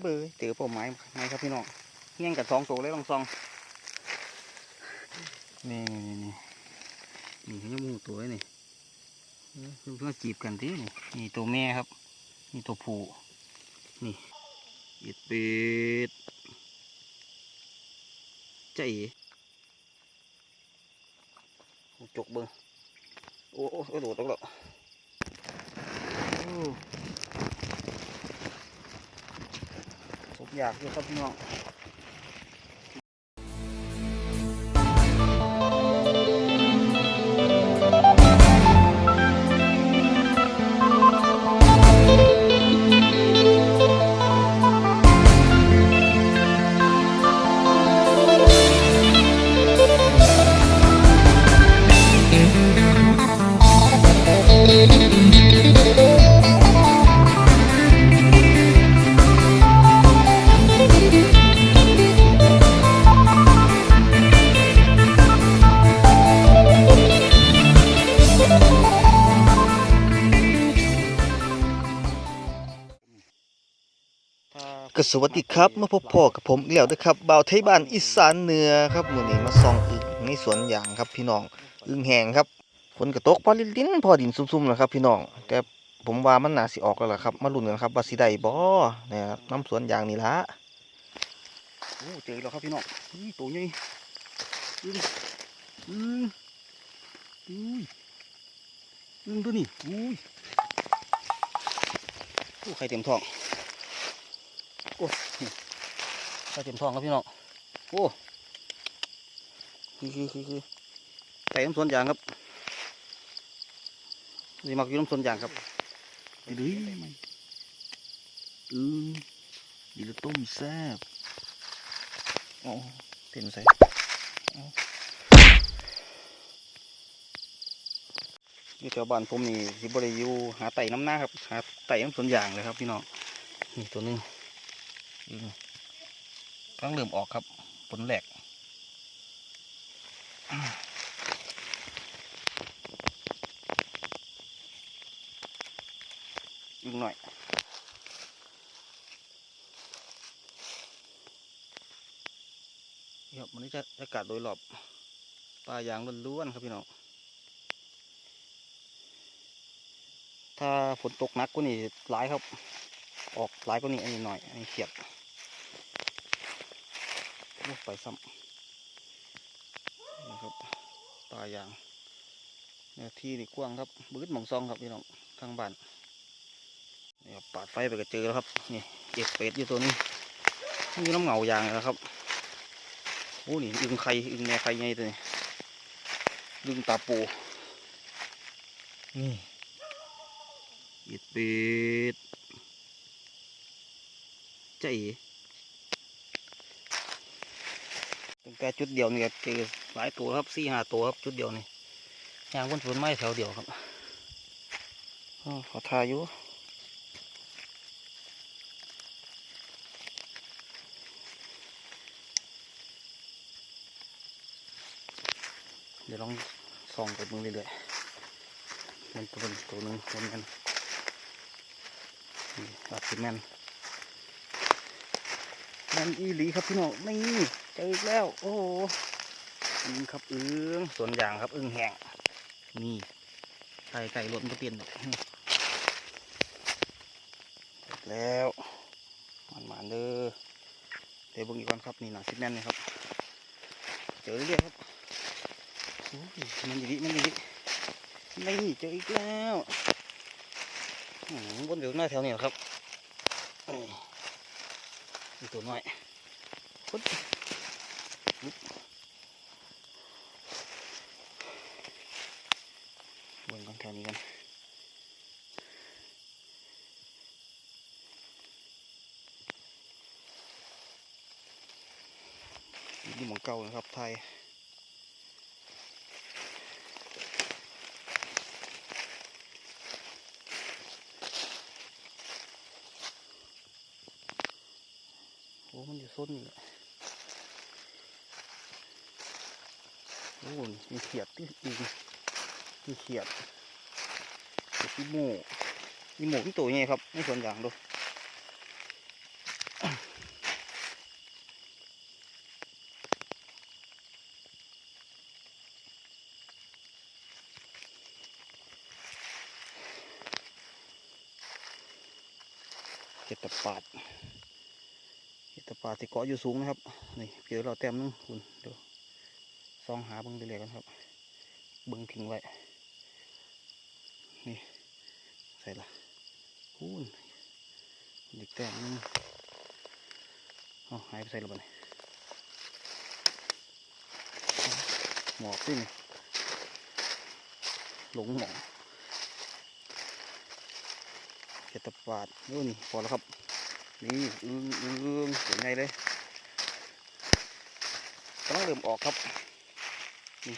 เบอร์เจอเป้าหมายไหมครับพี่น้องเงี้ยงกับสองตัวเลยลองซองนี่นี่นี่นี่นี่ยังมูตัวนี่เออเพื่อนจีบกันทีนี่นี่ตัวแม่ครับ นี่ตัวผู้นี่อิดป็ดใจจกเบิ้งโอ้โอ้โอ้โดดตกแล้ว อยากอยู่ครับพี่น้อง วัสดีครับมาพบพ่อกับผมอีกแล้วนะครับบ่าวไทยบ้านอีสานเหนือครับมื้อนี้มาส่องอึ่งในสวนยางครับพี่น้องอึ่งแห้งครับฝนก็ตกพอลิ้นพอดินซุ่มๆแล้วครับพี่น้องแต่ผมว่ามันน่าสิออกแล้วล่ะครับ มาลุ้นกันครับว่าสิได้บ่นะครับน้ำสวนยางนี่ละโอ้เจอแล้วครับพี่น้องนี่ตัวใหญ่อึ้งอึ้งอุ้ยอึ้งตัวนี้อุ้ยโอ้ไข่เต็มท้อง โอ้นี่ไข่เต็มท้องครับพี่น้องโอ้คือคือคือคือไข่น้ำสวนยางครับนี่มักอยู่น้ำสวนยางครับไปเลยอือดีละต้มแซ่บอ๋อเต็มใส่อ๋ออยู่แถวบ้านผมนี่สิบริยูหาไต่น้ำหน้าครับ หาไต่น้ำสวนยางเลยครับพี่น้องนี่ตัวหนึง อืมกำลังเริ่มออกครับ ผลแหลกอีกหน่อยครับวันนี้จะอากาศโดยรอบป่ายางล้วนๆครับพี่น้อง ถ้าฝนตกนักกว่านี้หลายครับ ออกหลายกว่านี้อันนี้หน่อย อันนี้เขียด ไปซ้ำนะครับป่ายอย่างเนื้อที่นี่กว้างครับบืดหมองซองครับพี่น้องทางบ้านนี่ครับปาดไฟไปก็เจอแล้วครับนี่เก็บเป็ดอยู่ตัวนี้มีน้ำเหงาอย่างแล้วครับโอ้นี่อึงไข่อึงแม่ไข่ไงตัวนี้อึงตาปูนี่เอ็ดเป็ดใจเอ๋ตั้ง แต่จุดเดียวนี่ก็เจอหลายตัวครับสี่ห้าตัวครับจุดเดียวนี่ยางบนสวนไม้แถวเดียวครับขอทายอยู่เดี๋ยวลองส่องไปมึงเรื่อยๆมันตัวหนึ่งตัวหนึ่งตัวแมนนี่ลัดสิแมนแมนอีหลีครับพี่น้องนี่ เจออีกแล้ว โอ้โหอึ้งครับอึ้งส่วนอย่างครับอึ้งแห้งนี่ไก่ไก่รถมันก็เปลี่ยนเสร็จแล้วมันมาเด้อเดี๋ยวเบิ่งอีกก่อนครับนี่หนาสิแมนนี่ครับ เจอเรื่อยครับมันอยู่ดิมันอยู่ดินี่เจออีกแล้วอืมบนอยู่หน้าแถวนี้ครับนี่มีตัวน้อยปุ๊บปุ๊บบนกันแถวนี้กัน นี่หมองเก่านะครับไทยโอ้มันอยู่ส้นนี่แหละโอ้มีเขียดที่อีกมีเขียดเขียดที่หมูมีหมูที่ตัวใหญ่ครับไม่ส่วนอย่างดู เห็ดตะปาดเห็ดตะปาดที่เกาะอยู่สูงนะครับ นี่เจอเราแต้มนึงคุณเดี๋ยวซองหาเบิ้งเรื่อยๆกันครับ เบิ้งทิ้งไว้ นี่ใส่ละคูณอีกแต้มนึงเอาหายไปใส่และบ้านี่หมอกสินี่หลงหมอง เห็ดตปาดนู่นพอแล้วครับ นี่อึ้งอึ้งอึ้งเป็นไงเลยกำลังเริ่มออกครับนี่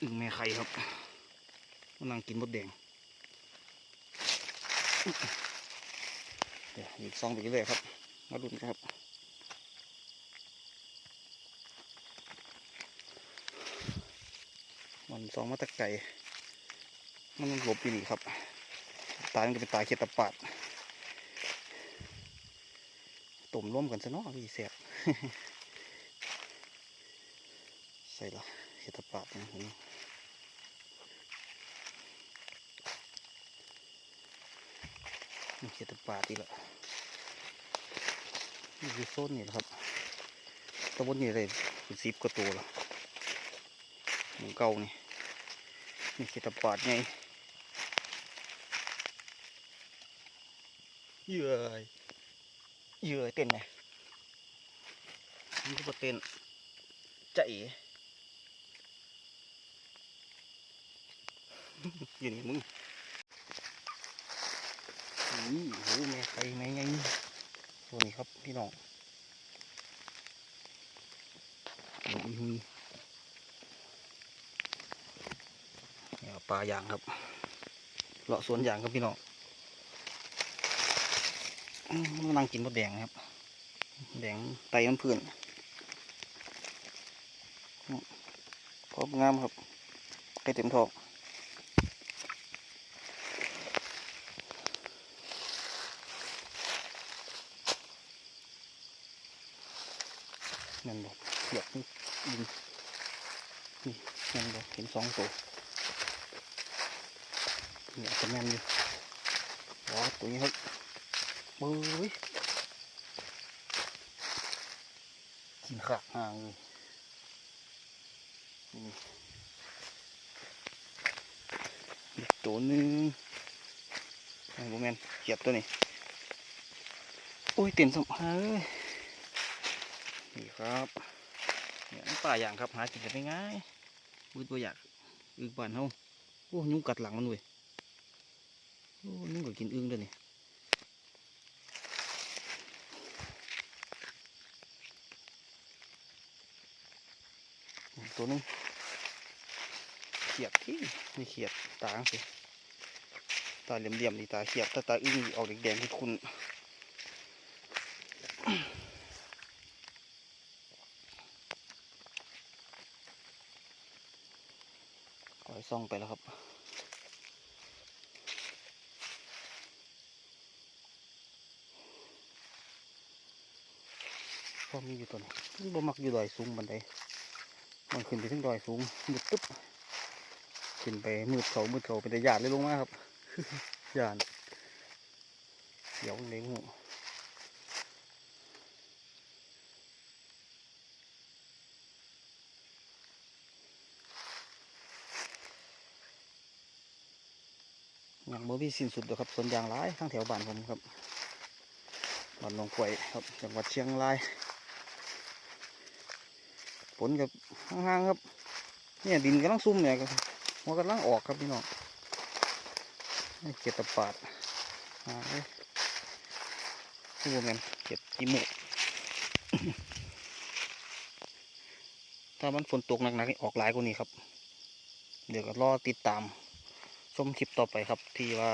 อึ้งแม่ไข่ครับมันนั่งกินมดแดงเดี๋ยวอีกซองไปเรื่อยครับ มาดูนครับมันซองมาตะไก่ มันหลบอยู่นี่ครับ ตามันก็เป็นตาเขียดตะปาดต้มร่วมกันซะเนาะพี่เสียบใส่ละเขียดตะปาดนี่เขียดตะปาดอีกละนี่คือโซนนี่แหละครับตะบนนี่เลยเป็นสิบกว่าตัวละหมูเก่านี่นี่เขียดตะปาดไง เยื่อเยื่อเต้นไงมันก็บเต้นจะเอ๋ยู่นี่มึงนี่โหแม่ไข่แม่ไงตัวนี้ครับพี่น้องนี่หุยเนี่ยปลาย่างครับเลาะสวนยางครับพี่น้อง มันนั่งกินมดแดงครับ แดงไตมันเพื่นพร้อมงามครับไก่เต็มท้องนั่นบอกเหยียบนี่ดินนี่นั่นบอกเห็นสองตัวนี่อาจจะแม่นอยู่ว้าตัวนี้ครับ เบ้ยกินขาดห่างเลยอีกตัวหนึ่งไอ้โมเมนเกียบตัวนี้โอ้ยเต็มสมหาเลยนี่ครับเนี่ยอันป่าอย่างครับหากินกันได้ง่ายมือตัวอยากอึ่งบ้านเฮาโอ้ยุ่งกัดหลังมันเว้ยโอ้ยุ่งก็กินอึ่งด้วยนี่ ตัวนึงเขียดที่นี่เขียดตาสิตาเหลี่ยมๆนี่ตาเขียดถ้าตาอึ้งออกแดงๆที่คุณปล่อยซ่องไปแล้วครับพอมีอยู่ตัวนี้มันบ่มักอยู่ดอยสูงบันได มันขึ้นไปถึงดอยสูงมืดตึ๊บขึ้นไปมืดเขามืดเขาเป็นแต่หยาดเลยลงมาครับหยาดเดี๋ยวเลยหูย่างบ่มีสิ้นสุดหรอกครับสวนยางหลายทั้งแถวบ้านผมครับบ้านหนองกวยครับจังหวัดเชียงราย ฝนกับห่างๆครับ เนี่ยดินกำลังซุ่มเนี่ยก็มันกำลังออกครับพี่น้องเก็บตะปาดหาเลยผู้บแมนเก็บกิมูกถ้ามันฝนตกหนักๆออกหลายกว่านี้ครับ เดี๋ยวก็รอติดตามชมคลิปต่อไปครับ ที่ว่า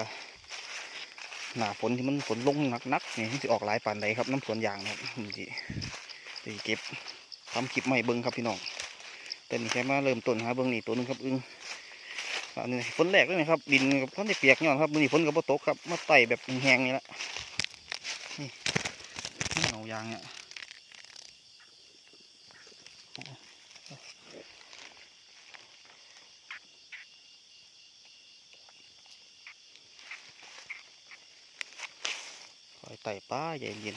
หนาฝนที่มันฝนลงหนักๆนี่มันจะออกหลายปานใดครับ น้ำสวนยางนะครับนี่สิสิเก็บ ทำคลิปใหม่เบิ้งครับพี่น้องแต่นี่แค่มาเริ่มต้นหาเบิ้งนี่ตัวนึงครับอึ้งอันนี้ฝนแรกเลยนะครับดินกับท่านได้เปียกย้อนครับมือนี้ฝนกับบ่ตกครับมาไต่แบบแห้งๆนี่ละนี่เอายางเนี่ยไต่ป้าใหญ่เย็น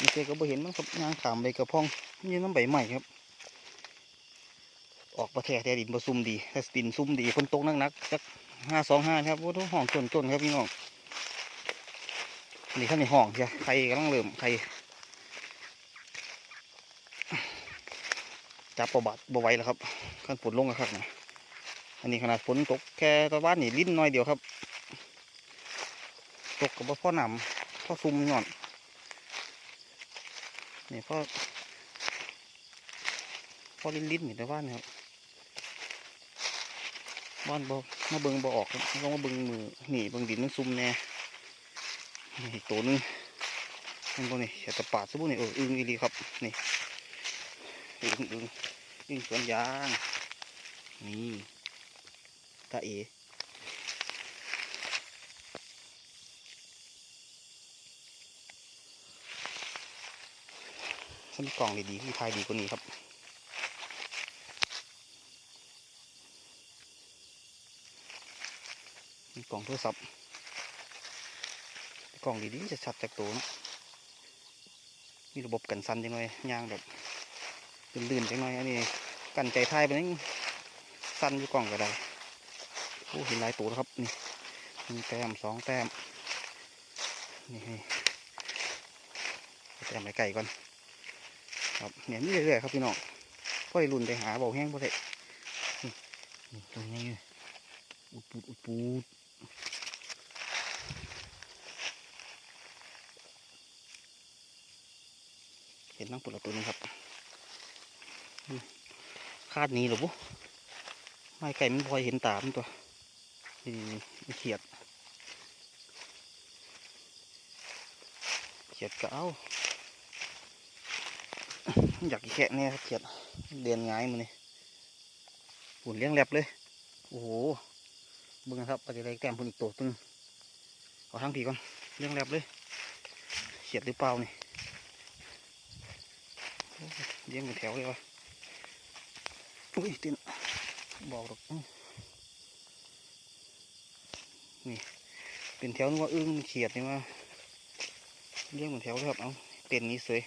นี่เจก็บ่เห็นมันครับยางขามใบกระพองนี่น้ำใบใหม่ครับ ออกประแทแต่ดินประซุ่มดีถ้าดินซุ่มดีฝนตกหนักๆสักห้าสองห้าครับว่าทุกห้องจนๆครับพี่น้องนี่ข้างในห้องใช่ใครกำลังเริ่มใครจับประบาดบ่ไหวแล้วครับขั้นฝนลงกระคักนะอันนี้ขนาดฝนตกแค่ตะวันนี่ลิ้นน้อยเดียวครับ ตกกับพ่อหนำพ่อซุ่มหย่อน นี่พ่อพ่อลิ้นลิ้นนี่ตะวันนี่ครับบ้านบ่มาเบิงบ่ออกครับลองมาเบิงมือหนีเบิงดินมันซุ่มแน่นี่ตัวนึงมันบ่นี่เห็ดตะปาดซะบ่นี่เอออึ้งอีลีครับนี่อึ้งอึ้งอึ้งสวนยางนี่ตาเอ ถ้ามีกล่องดีๆที่ทายดีกว่านี้ครับมีกล่องโทรศัพท์กล่องดีๆจะชัดจากตัวนะมีระบบกันสั่นจังเลยยางแบบลื่นๆจังเลยอันนี้กันใจทายไปนั่งสั่นอยู่กล่องก็ได้โอ้เห็นหลายตัวแล้วครับนี่หนึ่งแต้มสองแต้มนี่แต้มไปไก่ก่อน ครับเนี่ยนี่เรื่อยๆครับพี่น้องพ่อได้รุ่นไปหาเบาแห้งพอได้ตรงนี้อุดปูดอุดปูดเห็นน้ำปุดละตัวนึงครับคาดนี้หรอปุ๊ไม่ไก่มันพลอเห็นตามนตัวนี่นี่เขียดเขียดก็เอา อยากกินแค่เนี่ยครับเขียดเดียนง่ายมันนี่ปุ่นเลี้ยงแลบเลย โอ้โหเบิ่งครับปฏิเล็กแต้มพุ่นอีกตัวตึงเอาทางผีก่อนเลี้ยงแลบเลยเขียดหรือเปล่านี่เลี้ยงเป็นแถวเลยวะอุ้ยตินบอกหรอกนี่เป็นแถวนึกว่าอึ้งเขียดนี่มาเลี้ยงเป็นแถวเลยครับเอาเต็นนี้สวย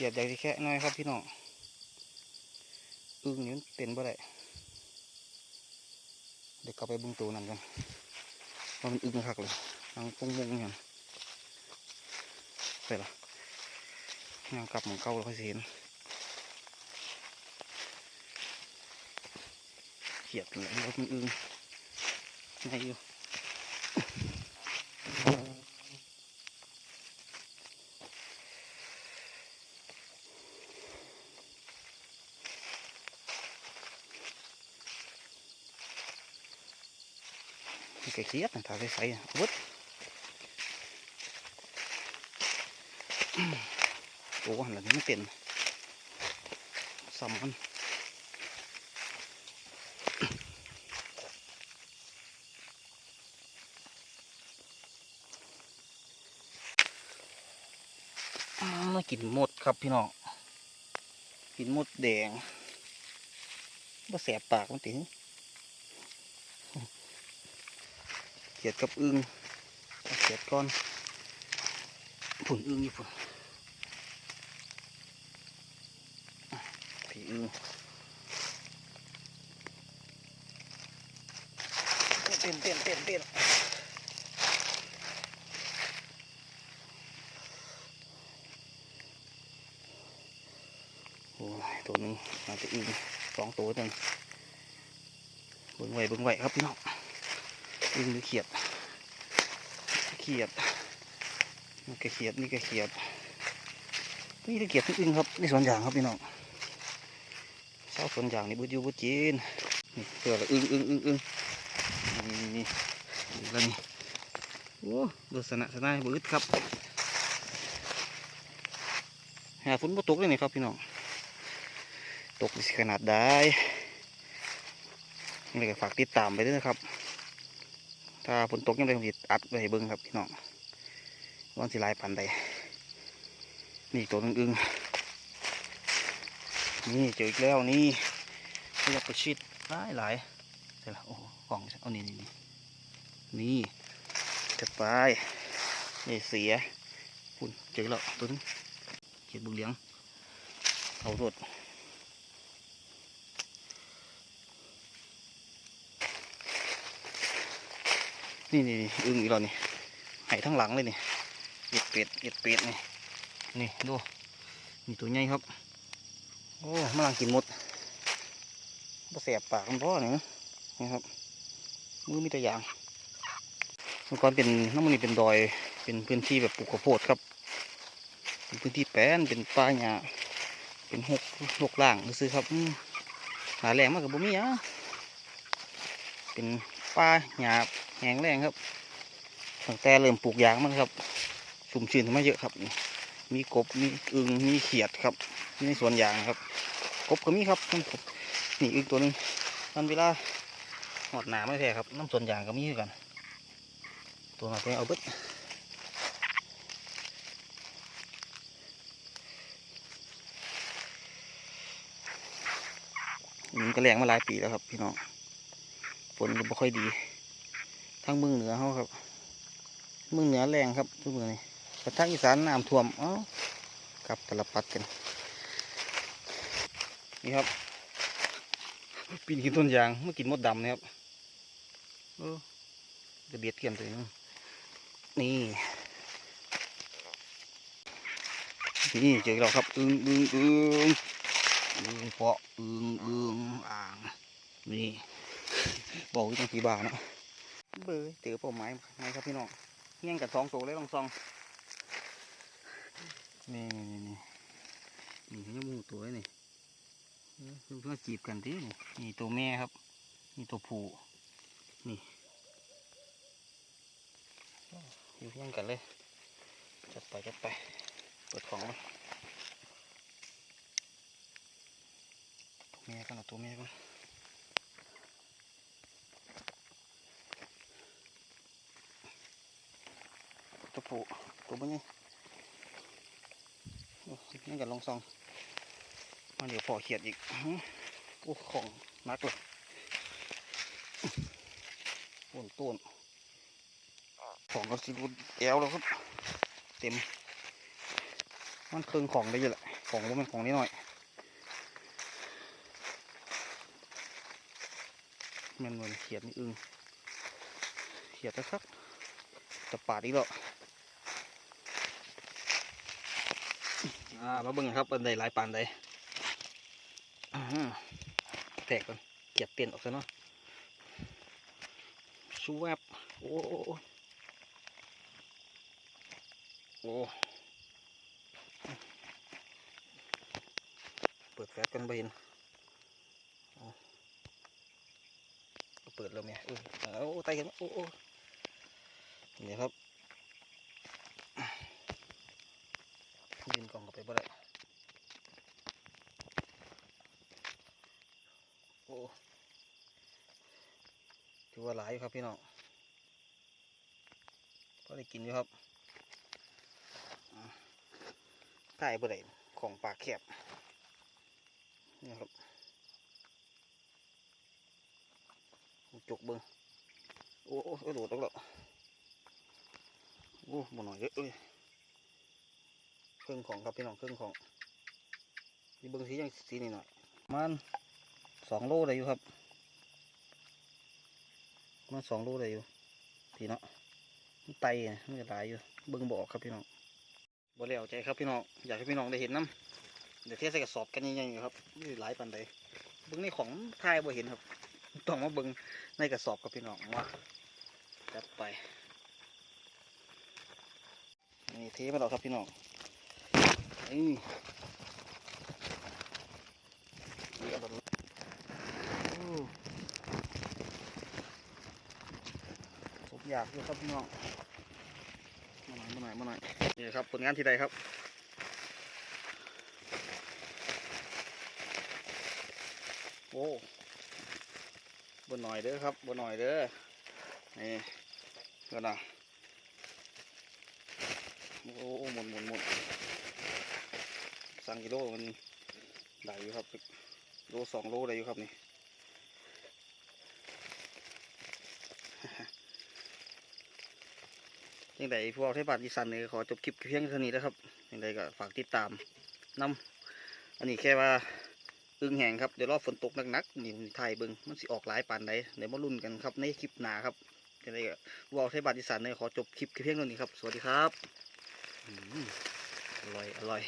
เขียดใหญ่แค่น้อยครับพี่น้องอึ้งนี่นเป็นบ่ได้เดี๋ยวกลับไปบึงตัวนั่นกันว่ามันอึ้งคักเลยทางปงมงอย่างไปละยังกลับเหมือนเก่าเราค่อยสิเห็นเขียดเลยมันอึ้งไงอยู่ นี่ก็เขียดนะถ้าใส่ใส่วุ้ดโอ้หันหลังนี้มันเต็นซ้ำกันมากินหมดครับพี่น้อง กินหมดแดงบ่แสบปากมันติ เขียดกับอึงเอาเขียดก่อนผุนอึงอยู่ผุนผีอึงเต้นเต้นเต้นเต้นโอ้ยตัวหนึงอาจจะอึงสองตัวหนึ่งเบิ่งไว้เบิ่งไว้ครับพี่น้อง อึงหรือเขียด เขียดนี่ก็เขียดนี่ก็เขียดนี่ก็เขียดทุกอึงครับนี่สวนยางครับพี่น้องเช้าสวนยางนี่บุญยูบุญจีนนี่เสือละอึงอึงอึงอึงนี่นี่แล้วนี่โอ้ดูสนะสนะบืดครับหาฝนบ่ตกเลยนี่ครับพี่น้องตกสิขนาดได้นี่ก็ฝากติดตามไปด้วยนะครับ ถ้าฝนตกยังไงผมสิอัดไว้ให้เบิ่งครับพี่น้องวันสิลายปันใดนี่ตัวนึงอึงนี่เจออีกแล้วนี่ขยับไปชิดหลายหลายใส่ช่ละโอ้หกล่องเอานี่นี่นี่นี่จะไปนี่เสียคุณเจอแล้วตัวนึงเขียดบุกเลี้ยงเอารถนี่ นี่นี่อึ้งอีกแล้วนี่ไห้ทั้งหลังเลยนี่เห็ดเป็ดเห็ดเป็ดนี่นี่ดูนี่ตัวใหญ่ครับ โอ้มาลังกินหมดบ่แสบปากมันพ่อนี่นี่ครับมือมีแต่อย่างเมื่อก่อนเป็นน้ำมันนี่เป็นดอยเป็นพื้นที่แบบปลูกข้าวโพดครับเป็นพื้นที่แป้นเป็นป่าหญ้าเป็นหกหกล่างซื้อครับอืมหาแรงมากกับบ่มีหยังเป็นป่าหญ้า แห้งแรงครับตั้งแต่เริ่มปลูกยางมันครับสุ่มชื้นมาเยอะครับ มีกบมีอึงมีเขียดครับนี่ในสวนยางครับกบก็มีครับน้ำกบนี่อึงตัวนึงมันเวลาหอดหนาไม่แพ้ครับน้ำสวนยางก็มีคือกัน ตัวหนาตัวนี้เอาเบิดมันก็แรงมาหลายปีแล้วครับ พี่น้องฝนก็บ่ค่อยดี ทั้งเมืองเหนือเขาครับ เมืองเหนือแรงครับทุกเมืองนี่แต่ทางอีสานน้ำท่วมเอ้ากับตลปัดกัน นี่ครับ ปีนกินต้นยางเมื่อกินมดดำนะครับเออจะเบียดเกี่ยมตัวเองนี่นี่เจอเราครับอึงอึงอึงอึงเพาะอึงอึงอ่างนี่บอกว่าต้องสีบาทนะ เบอร์เจอเป้าหมายไงครับพี่น้องเงี้ยงกับสองโซเลยลองซองนี่นี่นี่นี่ยังมูตัวนี่เพื่อนเพื่อนจีบกันที่นี่นี่ตัวแม่ครับ นี่ตัวผู้นี่อยู่เพียงกันเลยจัดไปจัดไปเปิดของมาตัวแม่กันเอตัวแม่กัน ตัวผู้ตัวบุ้นี่โอ้ยนี่กันลองซองมาเดี๋ยวพอเขียดอีกโอ้ของนักเลยโอนต้นของก็สิรุดแอวแล้วครับเต็ม มันเครื่องของได้เยอะแหละของว่ามันของนิดหน่อยมันเหมือนเขียดนี่อึงเขียดแล้วครับจะปาดอีกแล้ว อ่ามาเบิ่งครับเป็นใดหลายปานใดแตกก่อนเกียบเปลี่ยนออกซะเนาะชูแวบโอ้โอ้โอ้เปิดแฟลชกันไปเห็นเปิดแล้วเนี่ยเออเอาไตกันโอ้โอ้นี่ครับ ยินกองเข้าไปบ่ได้โอ้ถือว่าหลายครับพี่น้องก็ได้กินอยู่ครับถ่ายบ่ได้ของปากแคบนี่ครับจุกเบิ้งโอ้โอ้โอ้โดดออกแล้วโอ้บ่หน่อยเยอะเลย เครื่องของครับพี่น้องเครื่องของนี่เบิ้งสียังสีนี่หน่อยมันสองโลได้อยู่ครับมันสองโลได้อยู่พี่เนาะมันไตเนี่ยมันจะหลายอยู่เบิ่งบอกครับพี่น้องบ่แล้วใจครับพี่น้องอยากให้พี่น้องได้เห็นน้ำเดี๋ยวเทใส่กระสอบกันยังไงอยู่ครับนี่หลายปันใดเบิ่งในของทายบ่เห็นครับต้องมาเบิ่งในกระสอบครับพี่น้องว่าจัดไปนี่เทมาแล้วครับพี่น้อง ผมอยากอยู่ครับพี่น้อง มาหน่อยมาหน่อยมาหน่อยนี่ครับผลงานที่ใดครับโอ้บนหน่อยเด้อครับบนหน่อยเด้อ นี่เดี๋ยวนะโอ้หมุนหมุนหมุน สั่งกิโลมันได้อยู่ครับโลสองโลได้อยู่ครับนี่ยังไงพวกเทพบาทอิสันเนี่ยขอจบคลิปเพียงเท่านี้นะครับยังไงก็ฝากติดตามน้ำอันนี้แค่ว่าอึ้งแหงครับเดี๋ยวรอฝนตกหนักๆนี่ไทยเบิงมันสิออกหลายปานไหนเดี๋ยวมาลุ้นกันครับในคลิปหน้าครับยังไงก็พวกเทพบาทอิสันเนี่ยขอจบคลิปเพียงเท่านี้ครับ สวัสดีครับอร่อยอร่อย